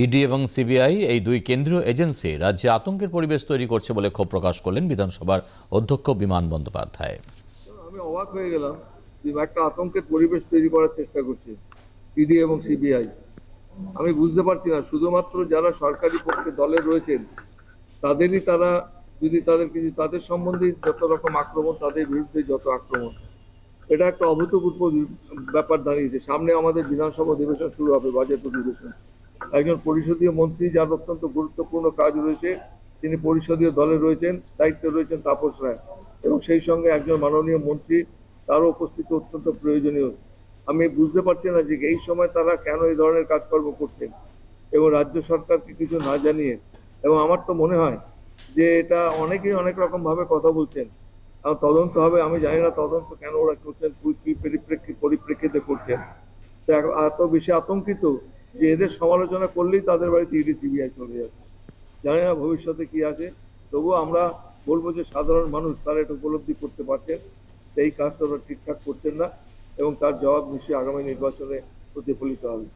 ED এবং CBI এই দুই কেন্দ্রীয় এজেন্সি রাজ্যে আতঙ্কের পরিবেশ তৈরি করছে বলে ক্ষোভ প্রকাশ করলেন বিধানসভার অধ্যক্ষ বিমান বন্দ্যোপাধ্যায়। আমি অবাক হয়ে গেলাম যে একটা আতঙ্কের পরিবেশ তৈরি করার চেষ্টা করছে ইডি এবং সিবিআই। আমি বুঝতে পারছি না, শুধুমাত্র যারা সরকারি পক্ষে দলে রয়েছেন, তাদেরই তারা যদি তাদের কিছু, তাদের সম্বন্ধে যত রকম আক্রমণ, তাদের বিরুদ্ধে যত আক্রমণ। এটা একটা অভূতপূর্ব ব্যাপার দাঁড়িয়েছে। সামনে আমাদের বিধানসভা অধিবেশন শুরু হবে, বাজেট অধিবেশন। একজন পরিষদীয় মন্ত্রী, যার অত্যন্ত গুরুত্বপূর্ণ কাজ রয়েছে, তিনি পরিষদীয় দলে রয়েছেন, দায়িত্বে রয়েছেন তাপস রায়। এবং সেই সঙ্গে একজন মাননীয় মন্ত্রী, তারও উপস্থিতি অত্যন্ত প্রয়োজনীয়। আমি বুঝতে পারছি না যে এই সময় তারা কেন এই ধরনের কাজকর্ম করছেন এবং রাজ্য সরকারকে কিছু না জানিয়ে। এবং আমার তো মনে হয় যে এটা অনেকেই অনেক রকম ভাবে কথা বলছেন। আর তদন্ত হবে, আমি জানি না তদন্ত কেন ওরা করছেন কি- কি পরিপ্রেক্ষি, পরিপ্রেক্ষিতে করছেন। তো এত বেশি আতঙ্কিত যে এদের সমালোচনা করলেই তাদের বাড়িতে ইডি সিবিআই চলে যাচ্ছে। জানি না ভবিষ্যতে কি আছে। তবুও আমরা বলব যে সাধারণ মানুষ তারা এটা উপলব্ধি করতে পারছেন, এই কাজটা ওরা ঠিকঠাক করছেন না এবং তার জবাব নিশ্চয়ই আগামী নির্বাচনে প্রতিফলিত হবে।